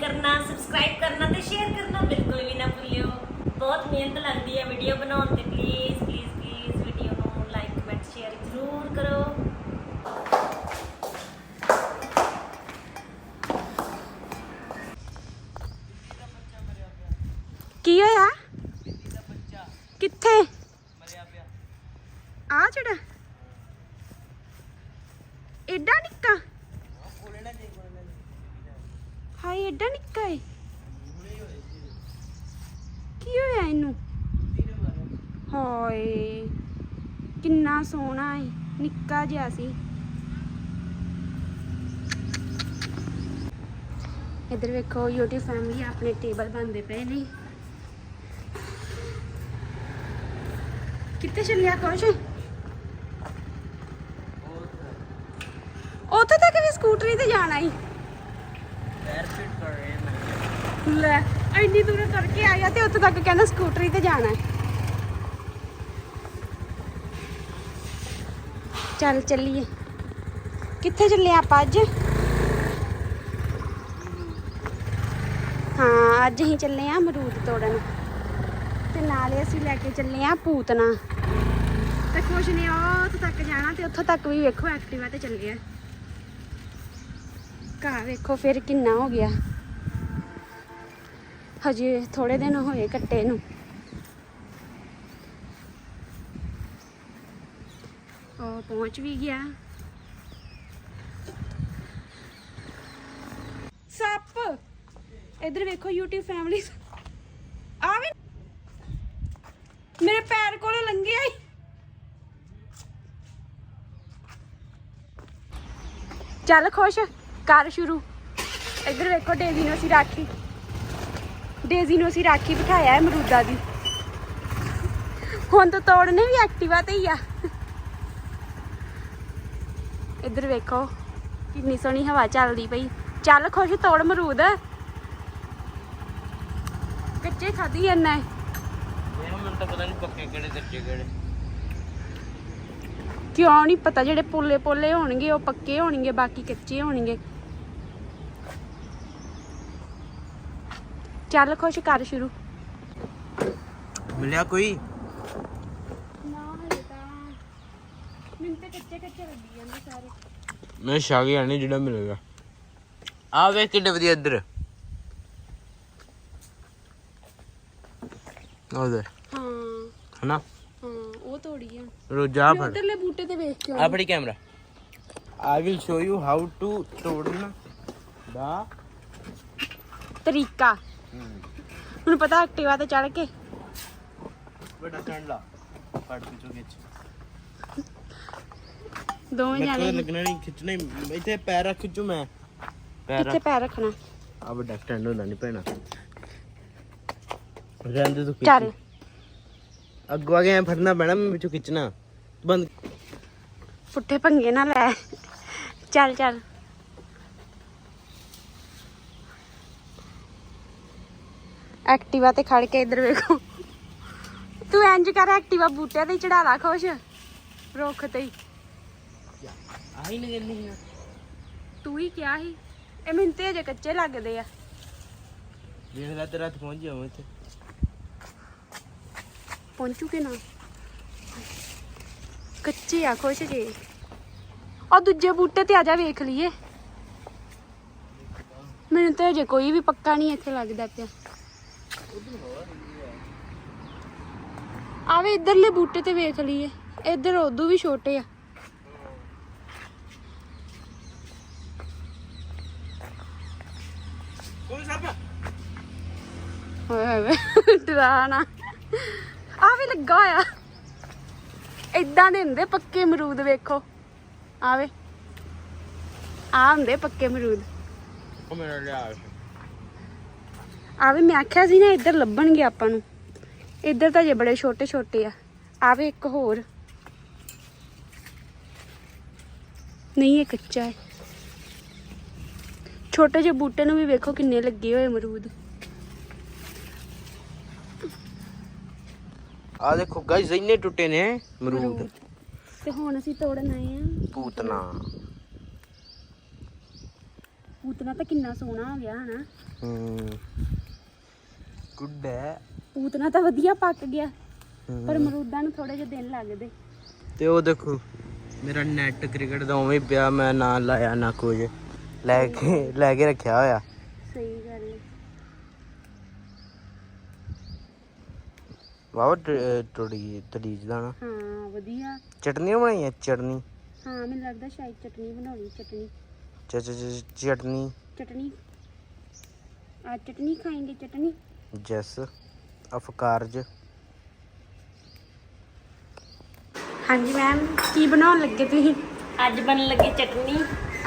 ਕਰਨਾ ਸਬਸਕ੍ਰਾਈਬ ਕਰਨਾ ਤੇ ਸ਼ੇਅਰ ਕਰਨਾ ਬਿਲਕੁਲ ਵੀ ਨਾ ਭੁੱਲਿਓ। ਬਹੁਤ ਮਿਹਨਤ ਲੱਗਦੀ ਹੈ ਵੀਡੀਓ ਬਣਾਉਣ ਤੇ। ਪਲੀਜ਼ ਪਲੀਜ਼ ਪਲੀਜ਼ ਵੀਡੀਓ ਨੂੰ ਲਾਈਕ ਕਮੈਂਟ ਸ਼ੇਅਰ ਜ਼ਰੂਰ ਕਰੋ। ਕੀ ਹੋਇਆ? ਕਿੱਥੇ? ਆ ਜਿਹੜਾ। ਐਡਾ ਨਿੱਕਾ? ਹਾਏ ਐਡਾ ਨਿੱਕਾ ਏ। ਕੀ ਹੋਇਆ ਇਹਨੂੰ? ਹਾਏ, ਕਿੰਨਾ ਸੋਹਣਾ ਏ, ਨਿੱਕਾ ਜਿਹਾ ਸੀ। ਇੱਧਰ ਵੇਖੋ YouTube ਫੈਮਿਲੀ ਆਪਣੇ ਟੇਬਲ ਬਣਦੇ ਪਏ ਨੇ। ਕਿੱਥੇ ਚੱਲਿਆ ਕੁਛ ਉੱਥੇ ਤੱਕ ਵੀ ਸਕੂਟਰੀ ਤੇ ਜਾਣਾ ਹੀ ਲੈ, ਇੰਨੀ ਦੂਰ ਤੁਰ ਆਇਆ ਤੇ ਉੱਥੇ ਤੱਕ ਕਹਿੰਦਾ ਸਕੂਟਰੀ ਤੇ ਜਾਣਾ ਹੈ। ਚੱਲ ਚੱਲੀਏ। ਕਿੱਥੇ ਚੱਲੇ ਆਪਾਂ ਅੱਜ? ਹਾਂ, ਅੱਜ ਅਸੀਂ ਚੱਲੇ ਆ ਅਮਰੂਦ ਤੋੜਨ। ਤੇ ਨਾਲੇ ਅਸੀਂ ਲੈ ਕੇ ਚੱਲੇ ਆ ਪੂਤਨਾ। ਤੇ ਕੁਛ ਨੇ ਉਹ ਉੱਥੇ ਤੱਕ ਜਾਣਾ ਤੇ ਉੱਥੋਂ ਤੱਕ ਵੀ ਵੇਖੋ ਐਕਟਿਵਾ ਤੇ ਚੱਲੇ ਆ। ਘਰ ਵੇਖੋ ਫਿਰ ਕਿੰਨਾ ਹੋ ਗਿਆ। ਹਜੇ ਥੋੜੇ ਦਿਨ ਹੋਏ ਕੱਟੇ ਨੂੰ। ਉਹ ਪਹੁੰਚ ਵੀ ਗਿਆ। ਸੱਪ! ਇਧਰ ਵੇਖੋ YouTube ਫੈਮਿਲੀ ਆ ਵੀ ਮੇਰੇ ਪੈਰ ਕੋਲੋਂ ਲੰਘਿਆ ਈ ਚੱਲ ਖੁਸ਼। ਕਰ ਸ਼ੁਰੂ। ਇੱਧਰ ਵੇਖੋ ਡੇਜ਼ੀ ਨੂੰ ਅਸੀਂ ਰਾਖੀ। ਡੇਜ਼ੀ ਨੂੰ ਅਸੀਂ ਰਾਖੀ ਬਿਠਾਇਆ ਹੈ ਅਮਰੂਦਾ ਦੀ। ਹੁਣ ਤਾਂ ਤੋੜਨੇ ਵੀ ਐਕਟਿਵਾ ਤੇ ਹੀ ਆ। ਇੱਧਰ ਵੇਖੋ ਕਿੰਨੀ ਸੋਹਣੀ ਹਵਾ ਚੱਲਦੀ ਪਈ। ਚੱਲ ਖੁਸ਼ ਤੋੜ ਅਮਰੂਦ। ਕੱਚੇ ਖਾਧੀ ਜਾਂਦਾ ਹੈ। ਮੈਨੂੰ ਤਾਂ ਪਤਾ ਨਹੀਂ ਪੱਕੇ ਕਿਹੜੇ ਕੱਚੇ ਕਿਹੜੇ। ਕਿਉਂ ਨਹੀਂ ਪਤਾ ਜਿਹੜੇ ਪੋਲੇ ਪੋਲੇ ਹੋਣਗੇ ਉਹ ਪੱਕੇ ਹੋਣਗੇ ਬਾਕੀ ਕੱਚੇ ਹੋਣਗੇ। ਚੱਲ ਖੁਸ਼ ਕਰ ਸ਼ੁਰੂ। ਮਿਲਿਆ ਕੋਈ? ਨਾ ਹਲੇ ਤਾਂ। ਮੈਨੂੰ ਤੇ ਕੱਚੇ ਕੱਚੇ ਲੱਗੀ ਜਾਂਦੇ ਸਾਰੇ। ਮੈਂ ਛਾ ਗਿਆ ਨਹੀਂ ਜਿਹੜਾ ਮਿਲੇਗਾ। ਆ ਵੇਖ ਕਿੱਡੇ ਵਧੀਆ ਇੱਧਰ। ਉਧਰ ਹਾਂ। ਹਨਾ? ਹਾਂ ਉਹ ਤੋੜੀ ਆ। ਰੋਜਾ ਮੈਂ ਫੜ। ਉਧਰਲੇ ਬੂਟੇ ਤੇ ਵੇਖ ਕੇ ਆ ਫੜੀ camera. I will show you how to ਤੋੜਨਾ ਦਾ ਤਰੀਕਾ। ਹੁਣ ਪਤਾ ਐਕਟਿਵਾ ਤੇ ਚੜ ਕੇ। ਵੱਡਾ ਸਟੈਂਡ ਲਾ ਫੜ ਪਿੱਛੋਂ ਖਿੱਚ ਦੋਵੇਂ ਜਾਣੇ। ਕੋਈ ਲੱਗਣਾ ਨਹੀਂ ਖਿੱਚਣਾ ਹੀ- ਇੱਥੇ ਪੈਰ ਰੱਖ ਖਿੱਚੂ ਮੈਂ। ਪੈਰ ਕਿੱਥੇ ਪੈਰ ਰੱਖਣਾ? ਆ ਵੱਡਾ ਸਟੈਂਡ ਹੁੰਦਾ ਨਹੀਂ ਪੈਣਾ ਰਹਿੰਦੇ ਤੂੰ ਚੱਲ। ਅੱਗੋਂ ਆ ਕੇ ਐਂ ਫੜਨਾ ਪੈਣਾ ਮੈਂ ਵਿੱਚੋਂ ਖਿੱਚਣਾ। ਬੰਦ ਪੁੱਠੇ ਭੰਗੇ ਨਾ ਲੈ। ਚੱਲ ਚੱਲ। ਐਕਟਿਵਾ ਤੇ ਖੜ ਕੇ ਇੱਧਰ ਵੇਖੋ। ਤੂੰ ਇੰਜ ਕਰ ਐਕਟਿਵਾ ਬੂਟਿਆਂ ਤੇ ਚੜਾ ਲਾ ਖੁਸ਼। ਰੁੱਖ ਤੇ ਹੀ। ਆਹੀ ਨਾ ਕਹਿੰਦੀ ਸੀ ਤੂੰ ਹੀ ਕਿਹਾ ਸੀ। ਇਹ ਮੈਨੂੰ ਤੇ ਅਜੇ ਕੱਚੇ ਲੱਗਦੇ ਆ। ਦੇਖ ਲੈ ਤੇਰਾ ਹੱਥ ਪਹੁੰਚ ਜਾਵਾਂ ਇੱਥੇ। ਪਹੁੰਚੂ ਕਿ ਨਾ? ਕੱਚੇ ਆ ਖੁਸ਼ ਜੇ। ਉਹ ਦੂਜੇ ਬੂਟੇ ਤੇ ਆ ਜਾ ਵੇਖ ਲਈਏ। ਮੈਨੂੰ ਤੇ ਅਜੇ ਕੋਈ ਵੀ ਪੱਕਾ ਨਹੀਂ ਇੱਥੇ ਲੱਗਦਾ ਪਿਆ। ਆਵੇ ਇਧਰਲੇ ਬੂਟੇ ਤੇ ਵੇਖ ਲਈਏ। ਇੱਧਰ ਉਦੋਂ ਵੀ ਛੋਟੇ ਆ। ਕੌਣ ਸੱਪ? ਹੋਏ ਹੋਏ ਡਰਾਣਾ ਆ ਵੀ ਲੱਗਾ ਹੋਇਆ। ਇਦਾਂ ਦੇ ਹੁੰਦੇ ਪੱਕੇ ਅਮਰੂਦ ਵੇਖੋ। ਆਵੇ ਆ ਹੁੰਦੇ ਪੱਕੇ ਅਮਰੂਦ। ਉਹ ਮੇਰਾ ਲਿਆ ਆਵੇ ਮੈਂ ਆਖਿਆ ਸੀ ਨਾ ਇੱਧਰ ਲੱਭਣਗੇ ਆਪਾਂ ਨੂੰ। ਇੱਧਰ ਤਾਂ ਜੇ ਬੜੇ ਛੋਟੇ ਛੋਟੇ ਆ। ਆਵੇ ਇੱਕ ਹੋਰ। ਨਹੀਂ ਇਹ ਕੱਚਾ ਹੈ। ਛੋਟੇ ਜਿਹੇ ਬੂਟੇ ਨੂੰ ਵੀ ਵੇਖੋ ਕਿੰਨੇ ਲੱਗੇ ਹੋਏ ਅਮਰੂਦ। ਆ ਦੇਖੋ ਗਾਇਸ ਇੰਨੇ ਟੁੱਟੇ ਨੇ ਅਮਰੂਦ। ਤੇ ਹੁਣ ਅਸੀਂ ਤੋੜਨ ਆਏ ਆ ਪੂਤਨਾ। ਪੂਤਨਾ ਤਾਂ ਕਿੰਨਾ ਸੋਹਣਾ ਹੋ ਗਿਆ ਹਨਾ? ਹੂੰ। ਗੁੱਡ ਹੈ। ਪੂਤਨਾ ਤਾਂ ਵਧੀਆ ਪੱਕ ਗਿਆ। ਪਰ ਮਰੂਦਾਂ ਨੂੰ ਥੋੜੇ ਜਿਹੇ ਦਿਨ ਲੱਗਦੇ। ਤੇ ਉਹ ਦੇਖੋ ਮੇਰਾ ਨੈਟ ਕ੍ਰਿਕਟ ਦਾ ਉਵੇਂ ਹੀ ਪਿਆ ਮੈਂ ਨਾ ਲਾਇਆ ਨਾ ਕੁਝ। ਲੈ ਕੇ ਲੈ ਕੇ ਰੱਖਿਆ ਹੋਇਆ। ਸਹੀ ਗੱਲ ਹੈ। ਵਾਹ ਟੋੜੀ ਤੜੀਜ ਦਾ ਨਾ। ਹਾਂ ਵਧੀਆ। ਚਟਨੀ ਬਣਾਈ ਹੈ ਚਟਨੀ? ਹਾਂ ਮੈਨੂੰ ਲੱਗਦਾ ਸ਼ਾਇਦ ਚਟਨੀ ਬਣਾਉਣੀ ਚਟਨੀ। ਚ ਚ- ਚ- ਚਟਨੀ। ਚਟਨੀ। ਆ ਚਟਨੀ ਖਾएंगे ਚਟਨੀ। ਜੈਸ ਅਫਕਾਰਜ। ਹਾਂਜੀ ਮੈਮ ਕੀ ਬਣਾਉਣ ਲੱਗੇ ਤੁਸੀਂ? ਅੱਜ ਬਣਨ ਲੱਗੀ ਚਟਨੀ।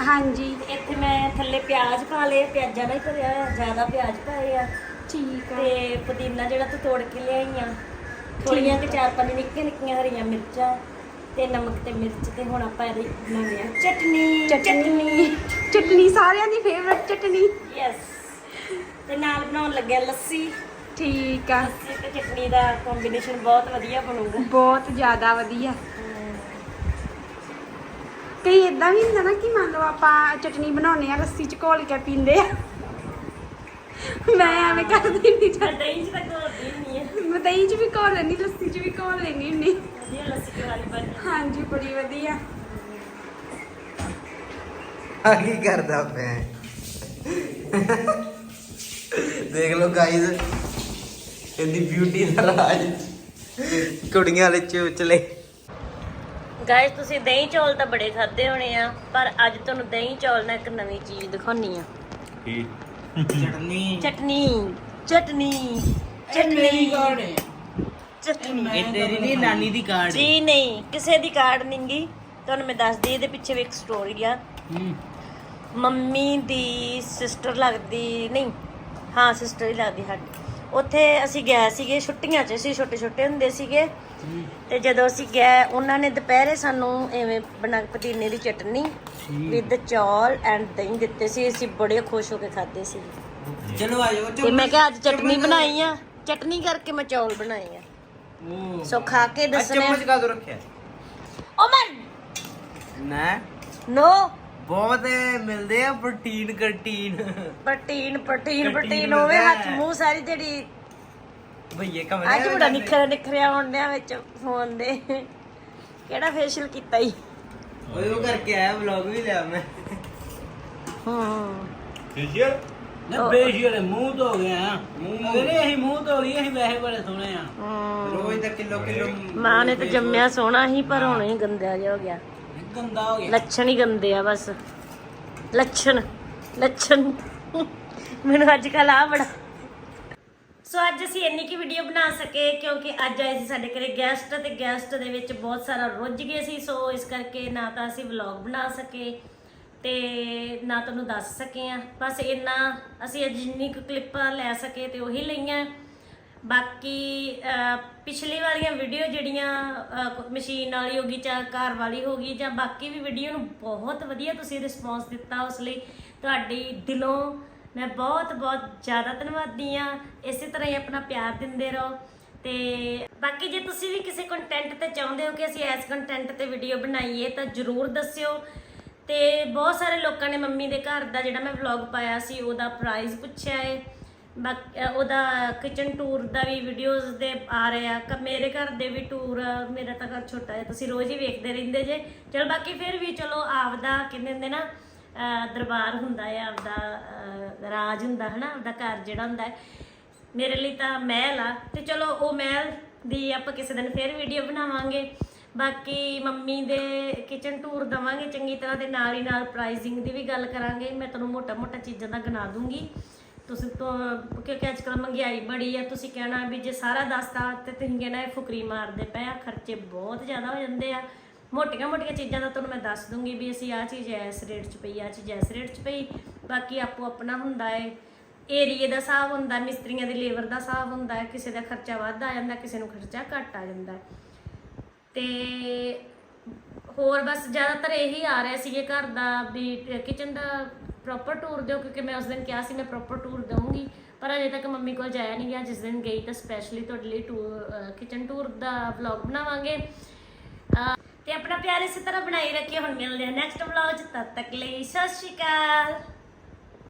ਹਾਂਜੀ। ਇੱਥੇ ਮੈਂ ਥੱਲੇ ਪਿਆਜ਼ ਪਾ ਲਏ ਪਿਆਜ਼ਾਂ ਦਾ ਹੀ ਭਰਿਆ ਹੋਇਆ ਜ਼ਿਆਦਾ ਪਿਆਜ਼ ਪਾਏ ਆ। ਠੀਕ ਆ। ਤੇ ਪੁਦੀਨਾ ਜਿਹੜਾ ਤੂੰ ਤੋੜ ਕੇ ਲਿਆਈਆਂ। ਥੋੜੀਆਂ ਕਿ ਚਾਰ ਪੰਜ ਨਿੱਕੀਆਂ ਨਿੱਕੀਆਂ ਹਰੀਆਂ ਮਿਰਚਾਂ ਤੇ ਨਮਕ ਤੇ ਮਿਰਚ ਤੇ ਹੁਣ ਆਪਾਂ ਇਹਦੀ ਬਣਾਉਂਦੇ ਆ ਚਟਨੀ ਚਟਨੀ। ਚਟਨੀ। ਸਾਰਿਆਂ ਦੀ ਫੇਵਰਟ ਚਟਨੀ। ਯੈਸ ਤੇ ਨਾਲ ਬਣਾਉਣ ਲੱਗਿਆ ਲੱਸੀ। ਠੀਕ ਆ। ਲੱਸੀ ਤੇ ਚਟਨੀ ਦਾ ਕੰਬੀਨੇਸ਼ਨ ਬਹੁਤ ਵਧੀਆ ਬਣੂਗਾ। ਬਹੁਤ ਜ਼ਿਆਦਾ ਵਧੀਆ। ਕਈ ਇਦਾਂ ਵੀ ਹੁੰਦਾ ਨਾ ਕਿ ਮੰਨ ਲਓ ਆਪਾਂ ਚਟਨੀ ਬਣਾਉਨੇ ਆ ਰੱਸੀ ਚ ਘੋਲ ਕੇ ਪੀਂਦੇ ਆ ਮੈਂ ਐਵੇਂ ਕਰਦੀ ਨਹੀਂ ਮੈਂ ਦਹੀਂ ਚ ਤਾਂ ਘੋਲਦੀ ਨਹੀਂ ਹੈ। ਮੈਂ ਦਹੀਂ ਚ ਵੀ ਘੋਲ ਲੈਣੀ ਲੱਸੀ ਚ ਵੀ ਘੋਲ ਲੈਣੀ ਹੁੰਦੀ। ਵਧੀਆ ਲੱਸੀ ਦੀ ਵਾਲੀ ਬਣ ਹਾਂਜੀ ਬੜੀ ਵਧੀਆ। ਆ ਕੀ ਕਰਦਾ ਪਿਆ? ਦੇਖ ਲਓ ਗਾਇਜ਼ ਇਹਦੀ ਬਿਊਟੀ ਦਾ ਰਾਜ। ਕੁੜੀਆਂ ਵਾਲੇ ਚੂਚਲੇ। ਗਾਇਸ ਤੁਸੀਂ ਦਹੀਂ ਚੌਲ ਤਾਂ ਬੜੇ ਖਾਦੇ ਹੋਣੇ ਆ ਪਰ ਅੱਜ ਤੁਹਾਨੂੰ ਦਹੀਂ ਚੌਲ ਨਾਲ ਇੱਕ ਨਵੀਂ ਚੀਜ਼ ਦਿਖਾਉਣੀ ਆ। ਚਟਨੀ। ਚਟਨੀ ਚਟਨੀ ਚਟਨੀ। ਚਟਨੀ। ਇਹ ਤੇਰੀ ਨਹੀਂ ਨਾਨੀ ਦੀ ਕਾਰਡ ਜੀ ਨਹੀਂ ਕਿਸੇ ਦੀ ਕਾਰਡ ਨਹੀਂਗੀ ਤੁਹਾਨੂੰ ਮੈਂ ਦੱਸਦੀ ਇਹਦੇ ਪਿੱਛੇ ਵੀ ਇੱਕ ਸਟੋਰੀ ਆ। ਮੰਮੀ ਦੀ ਸਿਸਟਰ ਲੱਗਦੀ ਨਹੀਂ ਹਾਂ ਸਿਸਟਰ ਹੀ ਲੱਗਦੀ ਸਾਡੀ ਉੱਥੇ ਅਸੀਂ ਗਏ ਸੀਗੇ ਛੁੱਟੀਆਂ 'ਚ ਅਸੀਂ ਛੋਟੇ ਛੋਟੇ ਹੁੰਦੇ ਸੀਗੇ। ਤੇ ਜਦੋਂ ਅਸੀਂ ਗਏ ਉਹਨਾਂ ਨੇ ਦੁਪਹਿਰੇ ਸਾਨੂੰ ਐਵੇਂ ਬਣਾ ਪੁਦੀਨੇ ਦੀ ਚਟਨੀ ਵਿਦ ਚੌਲ ਐਂਡ ਦਹੀਂ ਦਿੱਤੇ ਸੀ। ਅਸੀਂ ਬੜੇ ਖੁਸ਼ ਹੋ ਕੇ ਖਾਦੇ ਸੀ। ਚਲੋ ਆ ਜਾਓ ਤੇ ਮੈਂ ਕਿਹਾ ਅੱਜ ਚਟਨੀ ਬਣਾਈ ਆ। ਚਟਨੀ ਕਰਕੇ ਮੈਂ ਚੌਲ ਬਣਾਏ ਆ। ਸੋ ਖਾ ਕੇ ਦੱਸਣੇ ਚਮਚ ਕਾ ਰੱਖਿਆ? ਓ ਨਾ। ਨੋ ਬਹੁਤ ਮਿਲਦੇ ਆ protein protein protein Protein protein ਹੋਵੇ ਹੱਥ ਹੈ। ਮੂੰਹ ਸਾਰੀ ਜਿਹੜੀ ਭਈਏ ਕਮਰੇ ਅੱਜ ਬੜਾ ਨਿਖਰਿਆ ਨਿਖਰਿਆ ਹੁੰਦਿਆਂ ਵਿੱਚ ਫੋਨ ਦੇ। ਕਿਹੜਾ ਫੇਸ਼ੀਅਲ ਕੀਤਾ ਈ? ਓਏ ਉਹ ਕਰਕੇ ਆਇਆ ਵਲੌਗ ਵੀ ਲਿਆ ਮੈਂ। ਹੂੰ। ਫੇਸ਼ੀਅਲ ਨਾ ਫੇਸ਼ੀਅਲ ਮੂੰਹ ਤੋਂ ਗਿਆ ਮੂੰਹ ਅਗਲੇ ਅਸੀਂ ਮੂੰਹ ਤੋਂ ਲਈ ਅਸੀਂ ਵੈਸੇ ਬੜੇ ਸੋਹਣੇ ਆ। ਹੂੰ। ਰੋਜ਼ ਦਾ ਕਿਲੋ ਕਿਲੋ ਮਾਂ ਨੇ ਤਾਂ ਜੰਮਿਆ ਸੋਹਣਾ ਸੀ ਪਰ ਹੁਣ ਹੀ ਗੰਦਾ ਜਿਹਾ ਹੋ ਗਿਆ। ਗੰਦਾ ਹੋ ਗਿਆ। ਲੱਛਣ ਹੀ ਗੰਦੇ ਆ ਬਸ। ਲੱਛਣ ਲੱਛਣ। ਮੈਨੂੰ ਅੱਜ ਕੱਲ ਆ ਬੜਾ ਸੋ ਅੱਜ ਅਸੀਂ ਇੰਨੀ ਕੀ ਵੀਡੀਓ ਬਣਾ ਸਕੇ ਕਿਉਂਕਿ ਅੱਜ ਆਏ ਸੀ ਸਾਡੇ ਘਰੇ ਗੈਸਟ ਤੇ ਗੈਸਟ ਦੇ ਵਿੱਚ ਬਹੁਤ ਸਾਰਾ ਰੁੱਝ ਗਏ ਸੀ। ਸੋ ਇਸ ਕਰਕੇ ਨਾ ਤਾਂ ਅਸੀਂ ਵਲੌਗ ਬਣਾ ਸਕੇ ਤੇ ਨਾ ਤੁਹਾਨੂੰ ਦੱਸ ਸਕੇ ਆ ਬਸ ਇੰਨਾ ਅਸੀਂ ਅੱਜ ਜਿੰਨੀ ਕੁ ਕਲਿੱਪਾਂ ਲੈ ਸਕੇ ਤੇ ਉਹੀ ਲਈਆਂ। ਬਾਕੀ ਪਿਛਲੀ ਵਾਲੀਆਂ ਵੀਡੀਓ ਜਿਹੜੀਆਂ ਮਸ਼ੀਨ ਵਾਲੀ ਹੋ ਗਈ ਜਾਂ ਘਰ ਵਾਲੀ ਹੋ ਗਈ ਜਾਂ ਬਾਕੀ ਵੀ ਵੀਡੀਓ ਨੂੰ ਬਹੁਤ ਵਧੀਆ ਤੁਸੀਂ ਰਿਸਪੌਂਸ ਦਿੱਤਾ ਉਸ ਲਈ ਤੁਹਾਡੀ ਦਿਲੋਂ ਮੈਂ ਬਹੁਤ ਬਹੁਤ ਜ਼ਿਆਦਾ ਧੰਨਵਾਦੀ ਆ ਇਸੇ ਤਰ੍ਹਾਂ ਹੀ ਆਪਣਾ ਪਿਆਰ ਦਿੰਦੇ ਰਹੋ। ਤੇ ਬਾਕੀ ਜੇ ਤੁਸੀਂ ਵੀ ਕਿਸੇ ਕੰਟੈਂਟ ਤੇ ਚਾਹੁੰਦੇ ਹੋ ਕਿ ਅਸੀਂ ਇਸ ਕੰਟੈਂਟ ਤੇ ਵੀਡੀਓ ਬਣਾਈਏ ਤਾਂ ਜਰੂਰ ਦੱਸਿਓ। ਤੇ ਬਹੁਤ ਸਾਰੇ ਲੋਕਾਂ ਨੇ ਮੰਮੀ ਦੇ ਘਰ ਦਾ ਜਿਹੜਾ ਮੈਂ ਵਲੌਗ ਪਾਇਆ ਸੀ, ਉਹਦਾ ਪ੍ਰਾਈਜ਼ ਪੁੱਛਿਆ ਏ। ਉਹਦਾ ਕਿਚਨ ਟੂਰ ਦਾ ਵੀ ਵੀਡੀਓਜ਼ ਦੇ ਆ ਰਹੇ ਆ। ਕ- ਮੇਰੇ ਘਰ ਦੇ ਵੀ ਟੂਰ ਮੇਰਾ ਤਾਂ ਘਰ ਛੋਟਾ ਹੈ ਤੁਸੀਂ ਰੋਜ਼ ਹੀ ਵੇਖਦੇ ਰਹਿੰਦੇ ਜੇ। ਚਲੋ ਬਾਕੀ ਫਿਰ ਵੀ ਚਲੋ ਆਪਦਾ ਕਹਿੰਦੇ ਹੁੰਦੇ ਨਾ, ਅਹ ਦਰਬਾਰ ਹੁੰਦਾ ਹੈ, ਆਪਦਾ, ਅਹ ਰਾਜ ਹੁੰਦਾ ਹੈ ਨਾ ਆਪਦਾ ਘਰ ਜਿਹੜਾ ਹੁੰਦਾ ਹੈ। ਮੇਰੇ ਲਈ ਤਾਂ ਮਹਿਲ ਆ। ਤੇ ਚਲੋ ਉਹ ਮਹਿਲ ਦੀ ਆਪਾਂ ਕਿਸੇ ਦਿਨ ਫਿਰ ਵੀਡੀਓ ਬਣਾਵਾਂਗੇ। ਬਾਕੀ ਮੰਮੀ ਦੇ ਕਿਚਨ ਟੂਰ ਦਵਾਂਗੇ, ਚੰਗੀ ਤਰ੍ਹਾਂ ਦੇ ਨਾਲ ਹੀ ਨਾਲ ਪ੍ਰਾਈਸਿੰਗ ਦੀ ਵੀ ਗੱਲ ਕਰਾਂਗੇ। ਮੈਂ ਤੁਹਾਨੂੰ ਮੋਟਾ-ਮੋਟਾ ਚੀਜ਼ਾਂ ਦਾ ਗਿਣਾ ਦੂੰਗੀ। ਤੁਸੀਂ ਤੋਂ, ਕਿਉਂਕਿ ਅੱਜ ਕੱਲ੍ਹ ਮਹਿੰਗਾਈ ਬੜੀ ਆ, ਤੁਸੀਂ ਕਹਿਣਾ ਵੀ ਜੇ ਸਾਰਾ ਦੱਸਤਾ ਤੇ ਤੁਸੀਂ ਕਹਿਣਾ ਇਹ ਫੁਕਰੀ ਮਾਰਦੇ ਪਏ ਆ, ਖਰਚੇ ਬਹੁਤ ਜ਼ਿਆਦਾ ਹੋ ਜਾਂਦੇ ਆ ਮੋਟੀਆਂ-ਮੋਟੀਆਂ ਚੀਜ਼ਾਂ ਦਾ ਤੁਹਾਨੂੰ ਮੈਂ ਦੱਸ ਦੂੰਗੀ ਵੀ ਅਸੀਂ ਆਹ ਚੀਜ਼ ਇਸ ਰੇਟ 'ਚ ਪਈ ਆ ਚੀਜ਼ ਇਸ ਰੇਟ 'ਚ ਪਈ, ਬਾਕੀ ਆਪੋ ਆਪਣਾ ਹੁੰਦਾ ਏ ਏਰੀਏ ਦਾ ਹਿਸਾਬ ਹੁੰਦਾ, ਮਿਸਤਰੀਆਂ ਦੀ ਲੇਬਰ ਦਾ ਹਿਸਾਬ ਹੁੰਦਾ ਹੈ ਕਿਸੇ ਦਾ ਖਰਚਾ ਵੱਧ ਆ ਜਾਂਦਾ, ਕਿਸੇ ਨੂੰ ਖਰਚਾ ਘੱਟ ਆ ਜਾਂਦਾ ਹੈ। ਤੇ ਹੋਰ ਬਸ ਜ਼ਿਆਦਾਤਰ ਇਹੀ ਆ ਰਿਹਾ ਸੀਗੇ ਘਰ ਦਾ ਵੀ ਕਿਚਨ ਦਾ ਪ੍ਰੋਪਰ ਟੂਰ ਦਿਓ, ਕਿਉਂਕਿ ਮੈਂ ਉਸ ਦਿਨ ਕਿਹਾ ਸੀ ਮੈਂ ਪ੍ਰੋਪਰ ਟੂਰ ਦਊਂਗੀ। ਪਰ ਅਜੇ ਤੱਕ ਮੰਮੀ ਕੋਲ ਜਾਇਆ ਨਹੀਂ ਗਿਆ, ਜਿਸ ਦਿਨ ਗਈ ਤਾਂ ਸਪੈਸ਼ਲੀ ਤੁਹਾਡੇ ਲਈ ਟੂਰ ਕਿਚਨ ਟੂਰ ਦਾ ਵਲੌਗ ਬਣਾਵਾਂਗੇ। ਤੇ ਆਪਣਾ ਪਿਆਰ ਇਸੇ ਤਰ੍ਹਾਂ ਬਣਾਈ ਰੱਖਿਓ ਹੁਣ ਮਿਲਦੇ ਹਾਂ ਨੈਕਸਟ ਵਲੌਗ 'ਚ, ਤਦ ਤੱਕ ਲਈ ਸਤਿ ਸ਼੍ਰੀ ਅਕਾਲ।